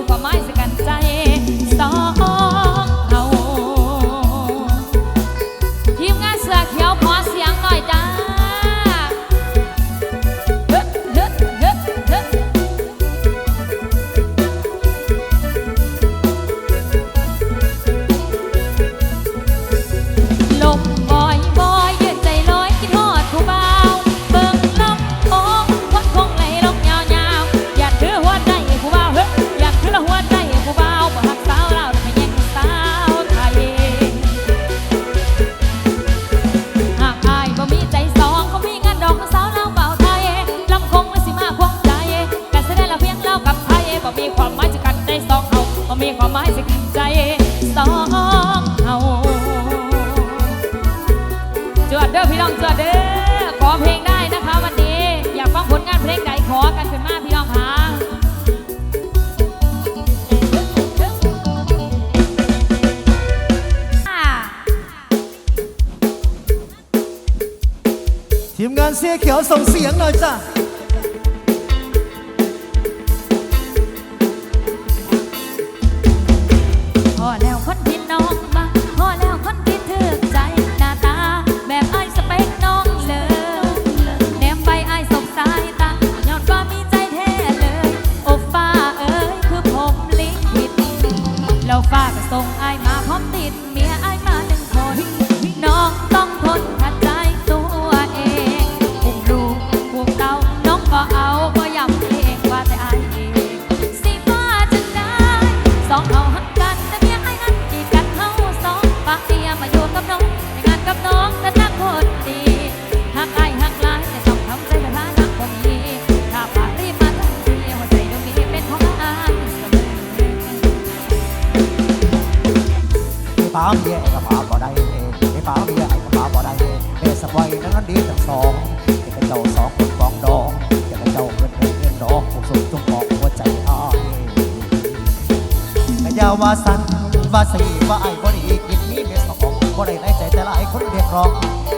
comigo a mais? มีความหมายสิใจสองเฮาจวดเด้อพี่น้องจวดเด้อขอเพลงได้นะคะวันนี้ อยากฟังผลงานเพลงใดขอกันเป็นมาพี่น้องคะทีมงานเสื้อเขียวส่งเสียงหน่อยจ้ะ นดีทั้งสองอยากให้เจ้าสองคนฟองดองอยากให้เจ้าเงินเงินเงินดองผู้สุจงบอกหัวใจอ้ายกะยาว่าสันว่าสีว่าไอ้บ่ดีกินนี้เด็ดสองบ่ได้ในใจแต่หลายคนเรียกร้อง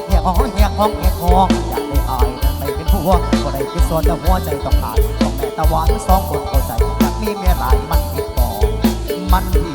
เรียกของเรียกของเรียกของอยากได้อายนั้นไเป็นผัวบ่ได้เป็ส่วนแต่หัวใจต้องขาดต้องแม่ตะวันสองคนเข้าใจอยากมีเมียหลายมันผิดบองมันผิ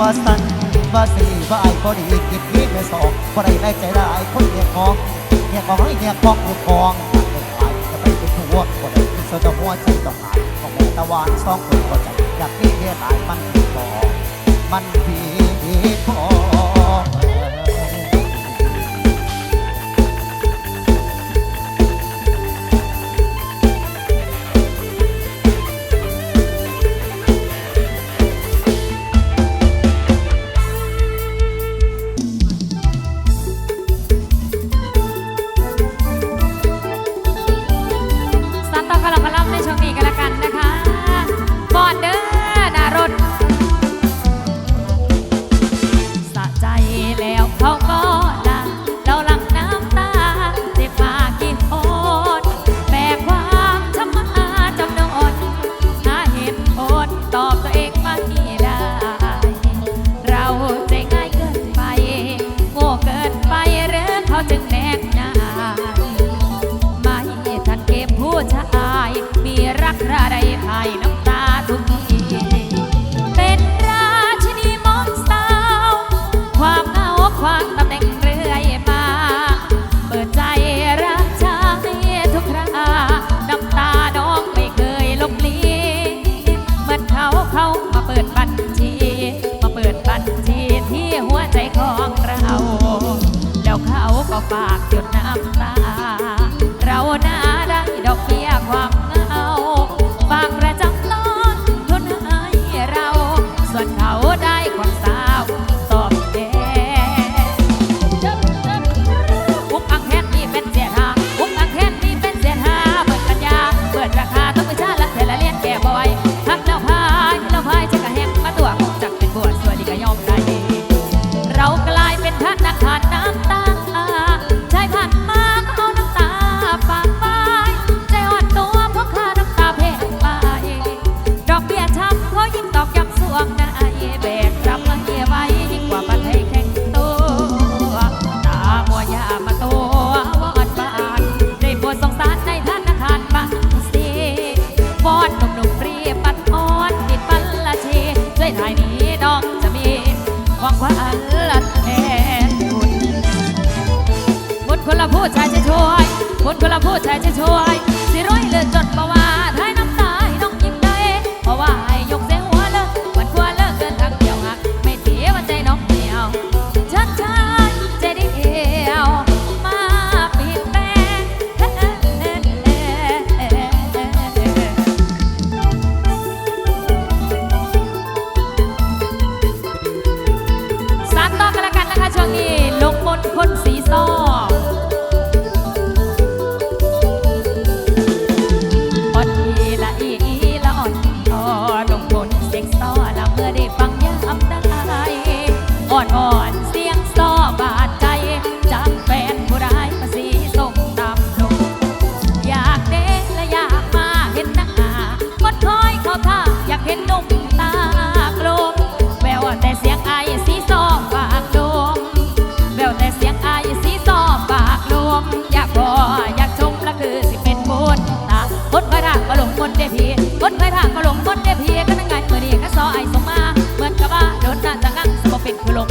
ว่าสั้นว่าสี่ว่าไอ้คนอีกกิบนี้ไม่สองว่าไรไรใจได้คนเหี่ยของเนี่ยของไอ้เนี่ยของหลูกของตัดไปวจะไปเป็นผัวคนไหนที่เสจะหัวใจต้องหายของแม่ตะวันสองคนก็ใจอยากมีเหี่ยหตายมันพอมันพีพอ พลังพลังในช่วงนี้กัน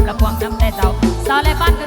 ละควงน้ำแต่เจ้าซอและบ้าน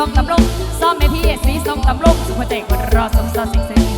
ส่งตำลงซ้อมแม่พี่สีส่งตำลงสุภาพใจคนรอสมซอเสียงเส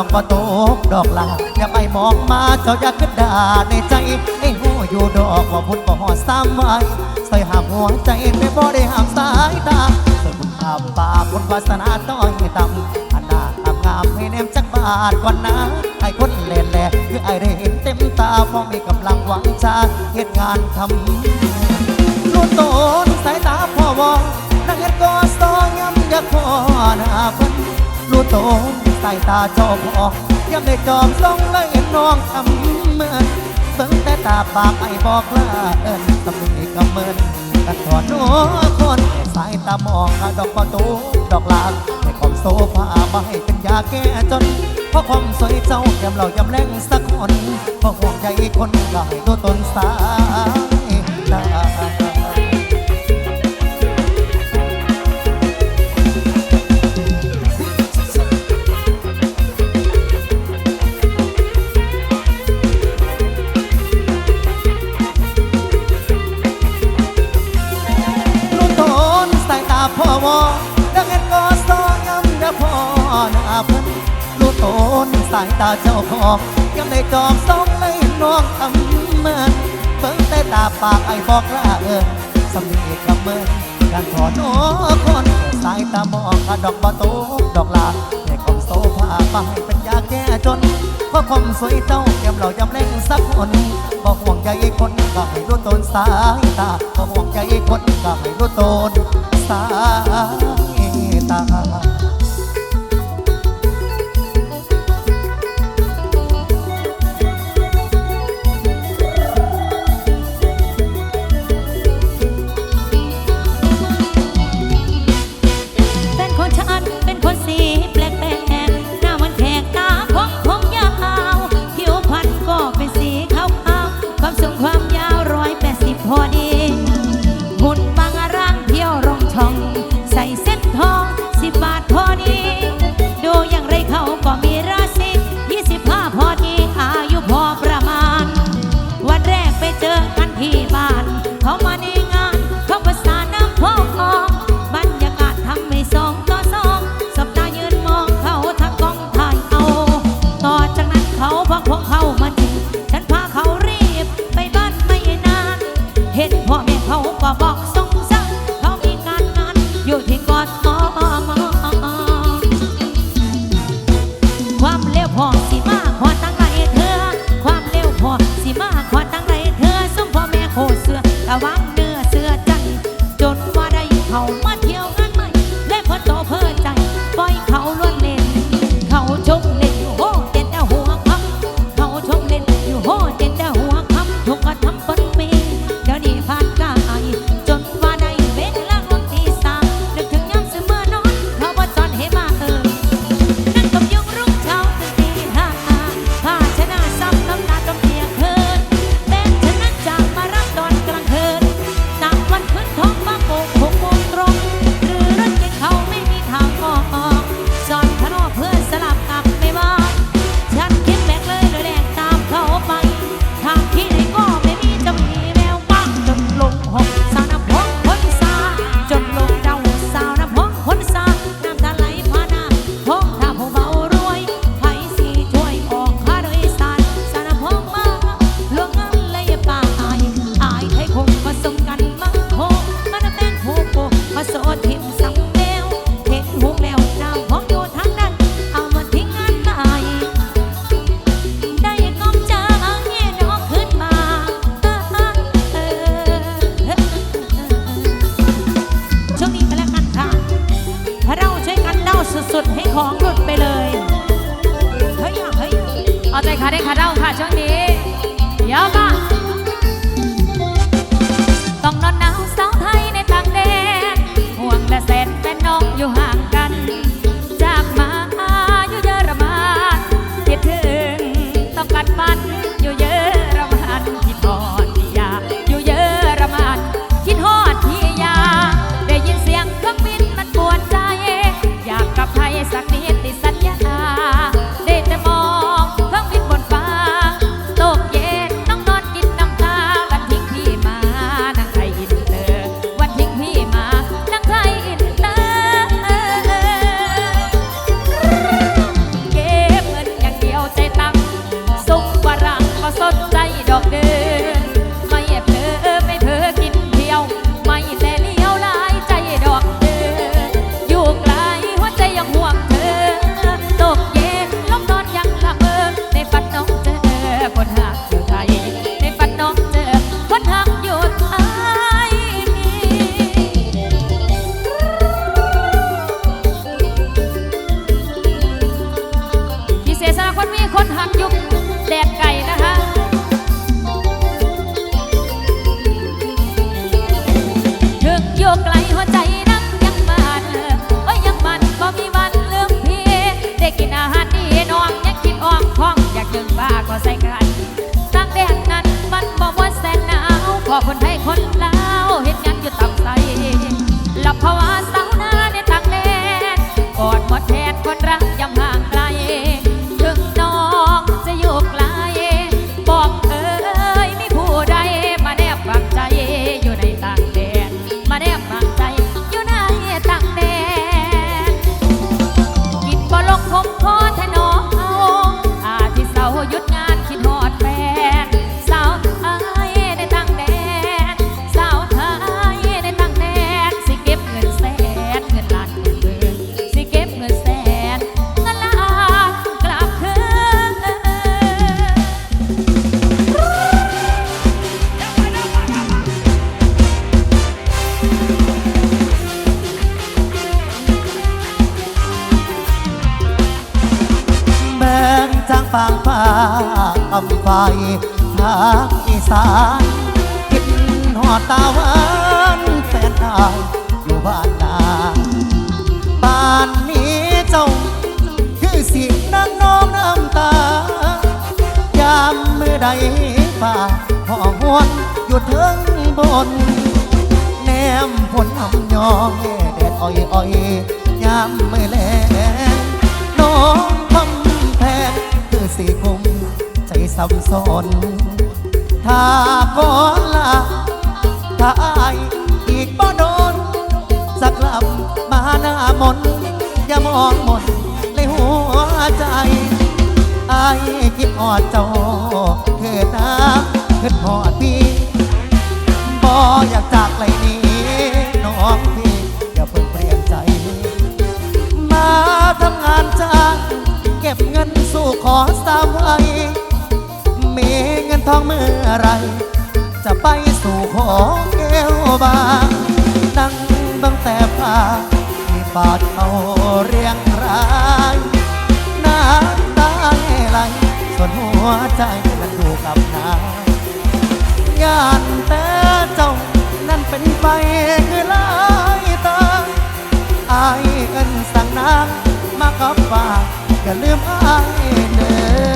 ามองเขาดอกบ่ตกดอกลาอย่าไปมองมาเจ้าอยากขึ้นด่าในใจไอ้หูอยู่ดอกว่าพุ่นบ่หอดซ้ำไว้ใส่ห้ามหัวใจไม่บ่ได้ห้ามสายตาใส่บุญตามปาบุญวาสนาต้อยต่ำอันหน้างามให้แนมจักบาทก่อนนะไอ้คนแหล่แหล่คือไอ้ได้เห็นเต็มตาพอมีกำลังหวังชาเหตุงานทำรู้ตนสายตาพ่อวอนักเฮ็ดก็สองย้ำอยากพ่อหน้าเพิ่น รู้ตนสายตาจอพ่ย้ำได้จอมลงเลยน้องทำเหมือนเบิ่งแต่ตาปากไอ้บอกลาเอิ้นตำหนิก็เหมือนกันถอนหัวคนแต่สายตามองอะดอกประตูดอกลางให้ความโซฟามาให้เป็นยาแก้จนเพราะความสวยเจ้าแก้มเรายำแรงสักคนเพราะห่วงใยคนก็ให้ดูตนสาายตาเจ้าของยังได้จอมสองเลยน้องทำเมือนเบิ่งแต่ตาปากไอ้บอกลาเอินสำนีกับเมินการถอนโอ้คนสายตามองขาดอกบะโตดอกลาให้คอมโซฟามาให้เป็นยาแก้จนเพราะความสวยเจ้าแก้มเรายำเล่งสักคนบ่ห่วงใยคนก็ให้รู้ตนสายตาบ่ห่วงใยคนก็ให้รู้ตนสายตา จนว่าได้เขา ดอกเด้ ทางอีสานกินหอตาหวานแฟนอายอยู่บ้านนาบ้านนี้เจ้า คือสินั่งน้องน้ำตา ยามเมื่อใดป่าห่อหวนอยู่เทิงบน แนมผลทำยองแดดอ่อยอ่อยยามเมื่อแลน้องทำแพงคือสีคง สับสนถ้าขอละถ้าอายอีกบ่โดนสักลำมาหน้ามนอย่ามองมนในหัวใจอายคิดออดเจ้าเถิดนะเถิดพอดพี่บ่อยากจากไหลนี้น้องพี่อย่าเพิ่งเปลี่ยนใจ มาทำงานจ้างเก็บเงินสู่ขอสามไว้ ท้องเมื่อไร จะไปสู่ขอแก้วบางนั่งตั้งแต่ป่าที่บาดเขาเรียงรายน้ำตาไหลส่วนหัวใจนั้นอยู่กับนาำยานแต่เจ้านั่นเป็นไปคือลายตาอายเอินสั่งนางมากับปากอย่าลืมอายเด้อ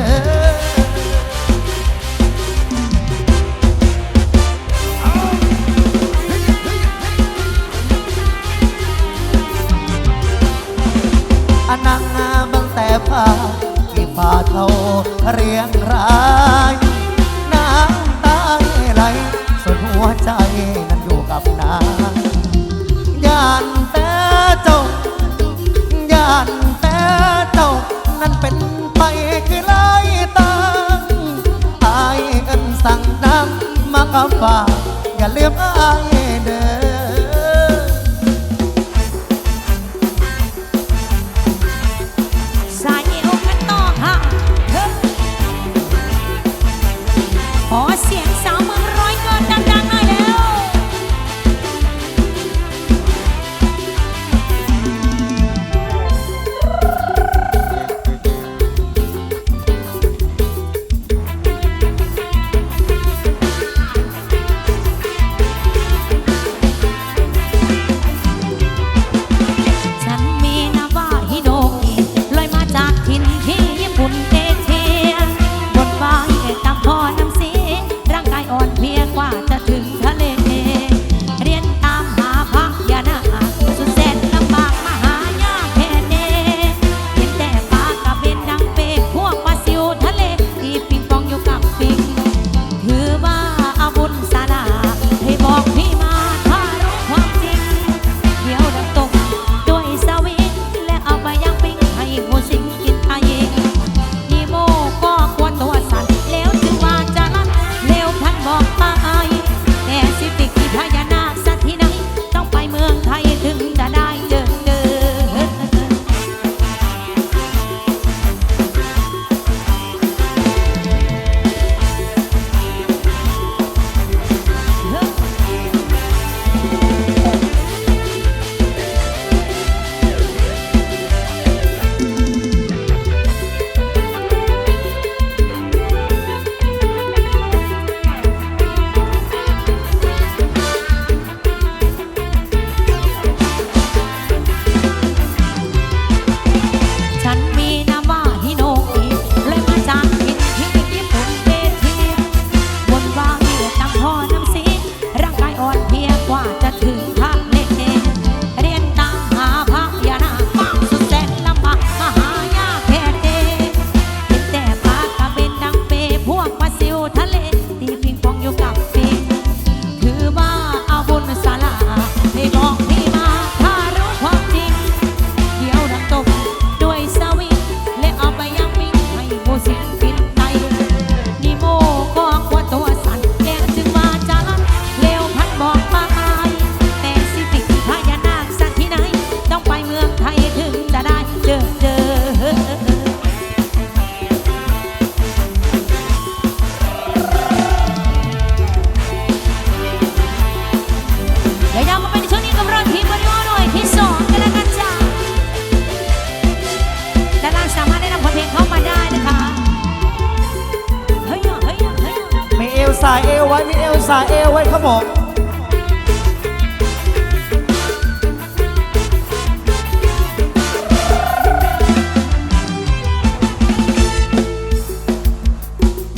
เขาเรียงรายน้ำตาไหลส่วนหัวใจนั้นอยู่กับนางยานแต่จ้ายานแต่านั้นเป็นไปคือไล่ตังอายเนสั่งน้ำมากระฝาอย่าลืมอาย